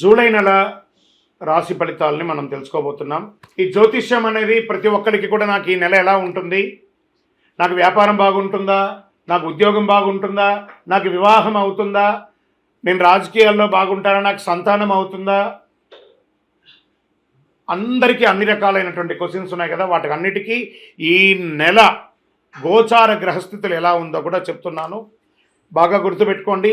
July నెల రాశి ఫలితాలని మనం తెలుసుకోబోతున్నాం. ఈ జ్యోతిష్యం అనేది ప్రతి ఒక్కరికి కూడా నాకు ఈ నెల ఎలా ఉంటుంది? నాకు వ్యాపారం బాగుంటుందా? నాకు ఉద్యోగం బాగుంటుందా? నాకు వివాహం అవుతుందా? నేను రాజకీయాల్లో బాగుంటానా? నాకు సంతానం అవుతుందా? అందరికీ అన్ని రకాలైనటువంటి క్వశ్చన్స్ ఉన్నాయి కదా. వాటికి అన్నిటికీ ఈ నెల గోచార గ్రహస్థితులు ఎలా ఉందో కూడా చెప్తున్నాను. బాగా గుర్తుపెట్టుకోండి.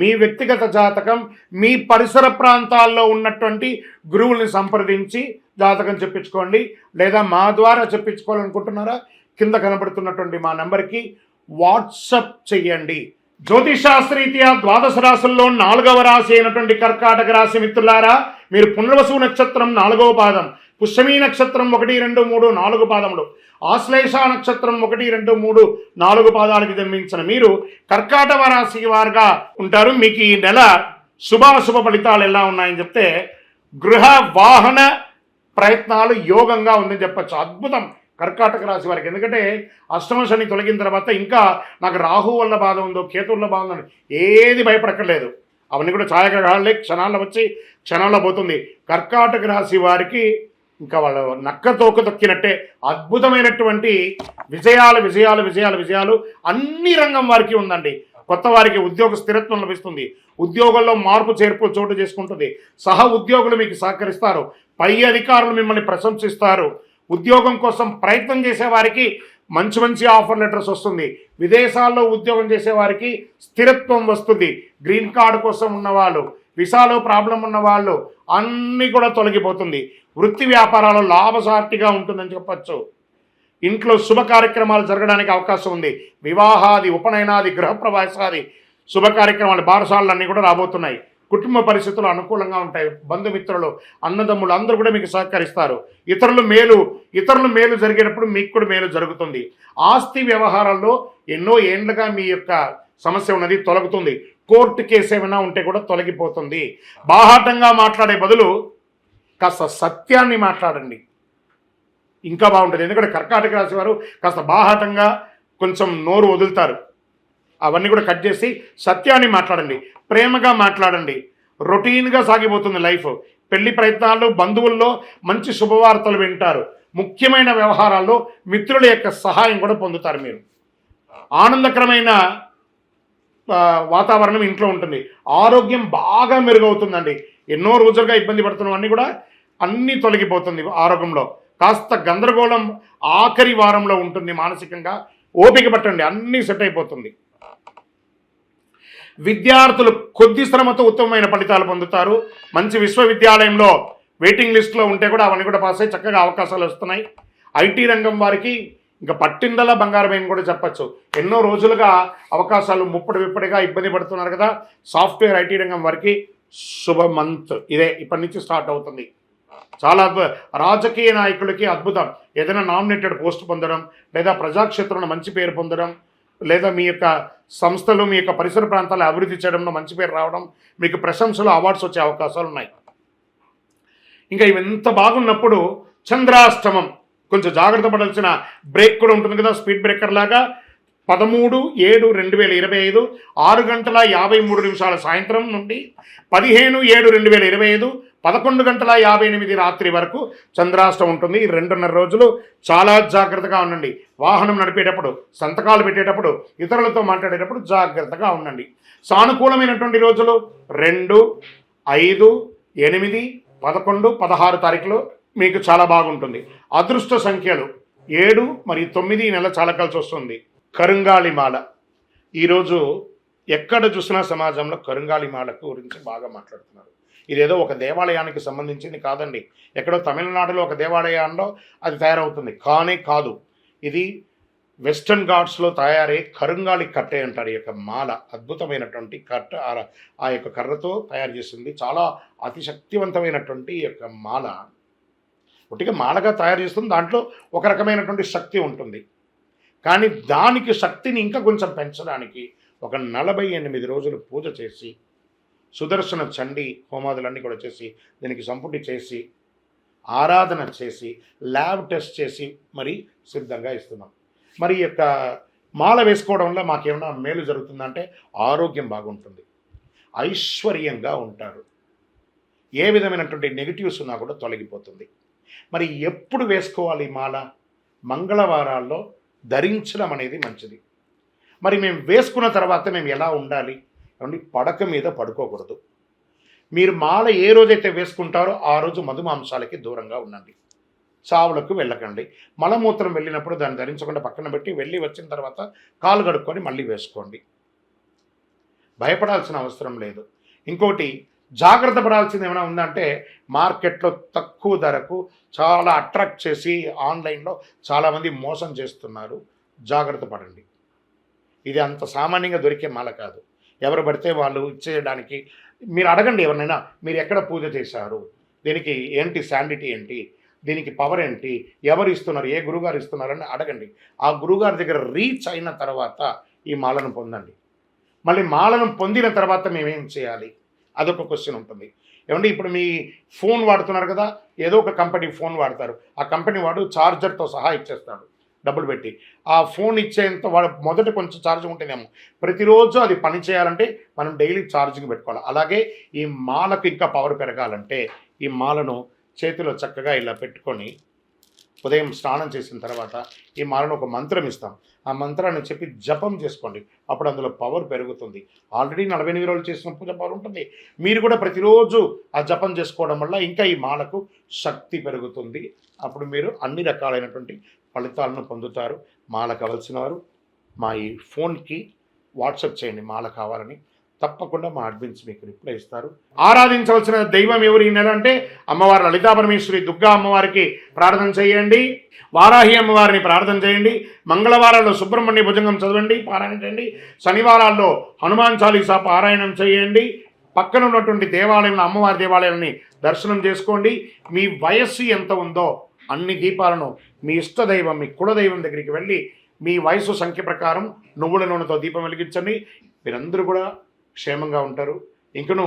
మీ వ్యక్తిగత జాతకం మీ పరిసర ప్రాంతాల్లో ఉన్నటువంటి గురువుల్ని సంప్రదించి జాతకం చెప్పించుకోండి. లేదా మా ద్వారా చెప్పించుకోవాలనుకుంటున్నారా? కింద కనబడుతున్నటువంటి మా నెంబర్కి వాట్సప్ చెయ్యండి. జ్యోతిషాస్త్రీత్యా ద్వాదశ రాశుల్లో నాలుగవ రాశి అయినటువంటి కర్కాటక రాశి మిత్రులారా మీరు పునర్వసు నక్షత్రం నాలుగవ పాదం. పుష్యమీ నక్షత్రం ఒకటి రెండు మూడు నాలుగు పాదములు. ఆశ్లేష నక్షత్రం ఒకటి రెండు మూడు నాలుగు పాదాలకు జన్మించిన మీరు కర్కాటక రాశి వారుగా ఉంటారు. మీకు ఈ నెల శుభాశుభ ఫలితాలు ఎలా ఉన్నాయని చెప్తే గృహ వాహన ప్రయత్నాలు యోగంగా ఉందని చెప్పచ్చు. అద్భుతం కర్కాటక రాశి వారికి. ఎందుకంటే అష్టమ శని తొలగిన తర్వాత ఇంకా నాకు రాహు వల్ల బాధ ఉందో కేతు వల్ల బాధ ఉందో ఏది భయపడక్కర్లేదు. అవన్నీ కూడా ఛాయాగ్రహాలే. క్షణాల్లో వచ్చి క్షణాల్లో పోతుంది. కర్కాటక రాశి వారికి ఇంకా వాళ్ళ నక్క తోక తొక్కినట్టే అద్భుతమైనటువంటి విజయాలు విజయాలు విజయాలు విజయాలు అన్ని రంగం వారికి ఉందండి. కొత్త వారికి ఉద్యోగ స్థిరత్వం లభిస్తుంది. ఉద్యోగంలో మార్పు చేర్పులు చోటు చేసుకుంటుంది. సహ ఉద్యోగులు మీకు సహకరిస్తారు. పై అధికారులు మిమ్మల్ని ప్రశంసిస్తారు. ఉద్యోగం కోసం ప్రయత్నం చేసే వారికి మంచి మంచి ఆఫర్ లెటర్స్ వస్తుంది. విదేశాల్లో ఉద్యోగం చేసే వారికి స్థిరత్వం వస్తుంది. గ్రీన్ కార్డు కోసం ఉన్నవాళ్ళు విసాలో ప్రాబ్లం ఉన్న వాళ్ళు అన్నీ కూడా తొలగిపోతుంది. వృత్తి వ్యాపారాలు లాభసాటిగా ఉంటుందని చెప్పచ్చు. ఇంట్లో శుభ కార్యక్రమాలు జరగడానికి అవకాశం ఉంది. వివాహాది ఉపనయనాది గృహప్రవేశాది శుభ కార్యక్రమాలు బారసాలలు అన్నీ కూడా రాబోతున్నాయి. కుటుంబ పరిస్థితులు అనుకూలంగా ఉంటాయి. బంధుమిత్రులు అన్నదమ్ములు అందరూ కూడా మీకు సహకరిస్తారు. ఇతరులు మేలు ఇతరులు మేలు జరిగేటప్పుడు మీకు కూడా మేలు జరుగుతుంది. ఆస్తి వ్యవహారాల్లో ఎన్నో ఏండ్లుగా మీ యొక్క సమస్య ఉన్నది తొలగుతుంది. కోర్టు కేసు ఏమైనా ఉంటే కూడా తొలగిపోతుంది. బాహాటంగా మాట్లాడే బదులు కాస్త సత్యాన్ని మాట్లాడండి. ఇంకా బాగుంటుంది. ఎందుకంటే కర్కాటక రాశి వారు కాస్త బాహాటంగా కొంచెం నోరు వదులుతారు. అవన్నీ కూడా కట్ చేసి సత్యాన్ని మాట్లాడండి. ప్రేమగా మాట్లాడండి. రొటీన్గా సాగిపోతుంది లైఫ్. పెళ్ళి ప్రయత్నాల్లో బంధువుల్లో మంచి శుభవార్తలు వింటారు. ముఖ్యమైన వ్యవహారాల్లో మిత్రుల యొక్క సహాయం కూడా పొందుతారు మీరు. ఆనందకరమైన వాతావరణం ఇంట్లో ఉంటుంది. ఆరోగ్యం బాగా మెరుగవుతుందండి. ఎన్నో రోజులుగా ఇబ్బంది పడుతున్నవన్నీ కూడా అన్నీ తొలగిపోతుంది ఆరోగ్యంలో కాస్త గందరగోళం ఆఖరి వారంలో ఉంటుంది మానసికంగా. ఓపిక పట్టండి అన్నీ సెట్ అయిపోతుంది. విద్యార్థులు కొద్ది శ్రమతో ఉత్తమమైన ఫలితాలు పొందుతారు. మంచి విశ్వవిద్యాలయంలో వెయిటింగ్ లిస్ట్లో ఉంటే కూడా అవన్నీ కూడా పాస్ అయ్యి చక్కగా అవకాశాలు వస్తున్నాయి. ఐటీ రంగం వారికి ఇంకా పట్టిందల బంగారమేని కూడా చెప్పచ్చు. ఎన్నో రోజులుగా అవకాశాలు ముప్పటి విప్పటిగా ఇబ్బంది పడుతున్నారు కదా. సాఫ్ట్వేర్ ఐటీ రంగం వారికి శుభ మంత్ ఇదే ఇప్పటి నుంచి స్టార్ట్ అవుతుంది. చాలా అద్భుత రాజకీయ నాయకులకి అద్భుతం. ఏదైనా నామినేటెడ్ పోస్ట్ పొందడం లేదా ప్రజాక్షేత్రంలో మంచి పేరు పొందడం లేదా మీ యొక్క సంస్థలు మీ యొక్క పరిసర ప్రాంతాలు అభివృద్ధి చేయడంలో మంచి పేరు రావడం మీకు ప్రశంసలు అవార్డ్స్ వచ్చే అవకాశాలు ఉన్నాయి. ఇంకా ఇవి ఎంత బాగున్నప్పుడు చంద్రాష్టమం. కొంచెం జాగ్రత్త పడాల్సిన బ్రేక్ కూడా ఉంటుంది కదా స్పీడ్ బ్రేకర్ లాగా. పదమూడు ఏడు రెండు వేల ఇరవై ఐదు ఆరు గంటల యాభై మూడు నిమిషాల సాయంత్రం నుండి పదిహేను ఏడు రెండు వేల ఇరవై ఐదు పదకొండు గంటల యాభై ఎనిమిది రాత్రి వరకు చంద్రాష్టం ఉంటుంది. రెండున్నర రోజులు చాలా జాగ్రత్తగా ఉండండి. వాహనం నడిపేటప్పుడు సంతకాలు పెట్టేటప్పుడు ఇతరులతో మాట్లాడేటప్పుడు జాగ్రత్తగా ఉండండి. సానుకూలమైనటువంటి రోజులు రెండు ఐదు ఎనిమిది పదకొండు పదహారు తారీఖులు మీకు చాలా బాగుంటుంది. అదృష్ట సంఖ్యలు ఏడు మరియు తొమ్మిది నెల చాలా కలిసి వస్తుంది. కరుంగాళి మాల ఈరోజు ఎక్కడ చూసినా సమాజంలో కరుంగాలి మాలకు గురించి బాగా మాట్లాడుతున్నారు. ఇదేదో ఒక దేవాలయానికి సంబంధించింది కాదండి. ఎక్కడో తమిళనాడులో ఒక దేవాలయంలో అది తయారవుతుంది. కానే కాదు. ఇది వెస్టర్న్ ఘాట్స్లో తయారై కరుంగాలి కట్టే అంటారు. ఈ యొక్క మాల అద్భుతమైనటువంటి కట్ట ఆ- ఆ యొక్క కర్రతో తయారు చేసింది. చాలా అతిశక్తివంతమైనటువంటి ఈ యొక్క మాల. ఒట్టిగా మాలగా తయారు చేస్తుంది. దాంట్లో ఒక రకమైనటువంటి శక్తి ఉంటుంది. కానీ దానికి శక్తిని ఇంకా కొంచెం పెంచడానికి ఒక నలభై ఎనిమిది రోజులు పూజ చేసి సుదర్శన చండి హోమాదులన్నీ కూడా చేసి దీనికి సంపుటి చేసి ఆరాధన చేసి ల్యాబ్ టెస్ట్ చేసి మరి సిద్ధంగా ఇస్తున్నాం. మరి ఈ యొక్క మాల వేసుకోవడం వల్ల మాకేమైనా మేలు జరుగుతుందంటే ఆరోగ్యం బాగుంటుంది. ఐశ్వర్యంగా ఉంటారు. ఏ విధమైనటువంటి నెగిటివ్స్ ఉన్నా కూడా తొలగిపోతుంది. మరి ఎప్పుడు వేసుకోవాలి ఈ మాల? మంగళవారాల్లో ధరించడం అనేది మంచిది. మరి మేము వేసుకున్న తర్వాత మేము ఎలా ఉండాలి? ఏమండి? పడక మీద పడుకోకూడదు. మీరు మాల ఏ రోజైతే వేసుకుంటారో ఆ రోజు మధుమాంసాలకి దూరంగా ఉండండి. చావులకు వెళ్ళకండి. మలమూత్రం వెళ్ళినప్పుడు దాన్ని ధరించకుండా పక్కన పెట్టి వెళ్ళి వచ్చిన తర్వాత కాలు కడుక్కొని మళ్ళీ వేసుకోండి. భయపడాల్సిన అవసరం లేదు. ఇంకోటి జాగ్రత్త పడాల్సింది ఏమైనా ఉందంటే మార్కెట్లో తక్కువ ధరకు చాలా అట్రాక్ట్ చేసి ఆన్లైన్లో చాలామంది మోసం చేస్తున్నారు. జాగ్రత్త పడండి. ఇది అంత సామాన్యంగా దొరికే మాల కాదు. ఎవరు పడితే వాళ్ళు ఇచ్చేయడానికి మీరు అడగండి ఎవరినైనా మీరు ఎక్కడ పూజ చేశారు? దీనికి ఏంటి శాండిటీ ఏంటి? దీనికి పవర్ ఏంటి? ఎవరు ఇస్తున్నారు? ఏ గురుగారు ఇస్తున్నారని అడగండి. ఆ గురుగారి దగ్గర రీచ్ అయిన తర్వాత ఈ మాలను పొందండి. మళ్ళీ మాలను పొందిన తర్వాత మేమేం చేయాలి? అదొక క్వశ్చన్ ఉంటుంది. ఏమంటే ఇప్పుడు మీ ఫోన్ వాడుతున్నారు కదా ఏదో ఒక కంపెనీ ఫోన్ వాడతారు. ఆ కంపెనీ వాడు ఛార్జర్తో సహా ఇచ్చేస్తాడు డబ్బులు పెట్టి. ఆ ఫోన్ ఇచ్చేంత వాడు మొదట కొంచెం ఛార్జ్ ఉంటేనేమో ప్రతిరోజు అది పని చేయాలంటే మనం డైలీ ఛార్జింగ్ పెట్టుకోవాలి. అలాగే ఈ మాలకు ఇంకా పవర్ పెరగాలంటే ఈ మాలను చేతిలో చక్కగా ఇలా పెట్టుకొని ఉదయం స్నానం చేసిన తర్వాత ఈ మాలను ఒక మంత్రం ఇస్తాం. ఆ మంత్రాన్ని చెప్పి జపం చేసుకోండి. అప్పుడు అందులో పవర్ పెరుగుతుంది. ఆల్రెడీ నలభై ఎనిమిది రోజులు చేసిన పూజ పవర్ ఉంటుంది. మీరు కూడా ప్రతిరోజు ఆ జపం చేసుకోవడం వల్ల ఇంకా ఈ మాలకు శక్తి పెరుగుతుంది. అప్పుడు మీరు అన్ని రకాలైనటువంటి ఫలితాలను పొందుతారు. మాల కావలసిన వారు మా ఈ ఫోన్కి వాట్సప్ చేయండి. మాల కావాలని. తప్పకుండా మా అడ్మిన్స్ మీకు రిప్లై ఇస్తారు. ఆరాధించవలసిన దైవం ఎవరు ఈ నెల అంటే అమ్మవారు లలితా పరమేశ్వరి దుర్గా అమ్మవారికి ప్రార్థన చేయండి. వారాహి అమ్మవారిని ప్రార్థన చేయండి. మంగళవారాల్లో సుబ్రహ్మణ్య భుజంగం చదవండి పారాయణ చేయండి. శనివారాల్లో హనుమాన్ చాలీసా పారాయణం చేయండి. పక్కన ఉన్నటువంటి దేవాలయంలో అమ్మవారి దేవాలయాన్ని దర్శనం చేసుకోండి. మీ వయస్సు ఎంత ఉందో అన్ని దీపాలను మీ ఇష్టదైవం మీ కులదైవం దగ్గరికి వెళ్ళి మీ వయసు సంఖ్య ప్రకారం నువ్వుల నూనెతో దీపం వెలిగించండి. మీరందరూ కూడా క్షేమంగా ఉంటారు. ఇంకను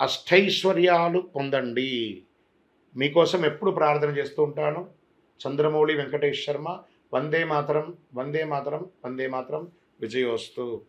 అష్టైశ్వర్యాలు పొందండి. మీకోసం ఎప్పుడు ప్రార్థన చేస్తూ ఉంటాను. చంద్రమౌళి వెంకటేష్ శర్మ వందే మాతరం వందే మాతరం వందే మాతరం విజయోస్తు.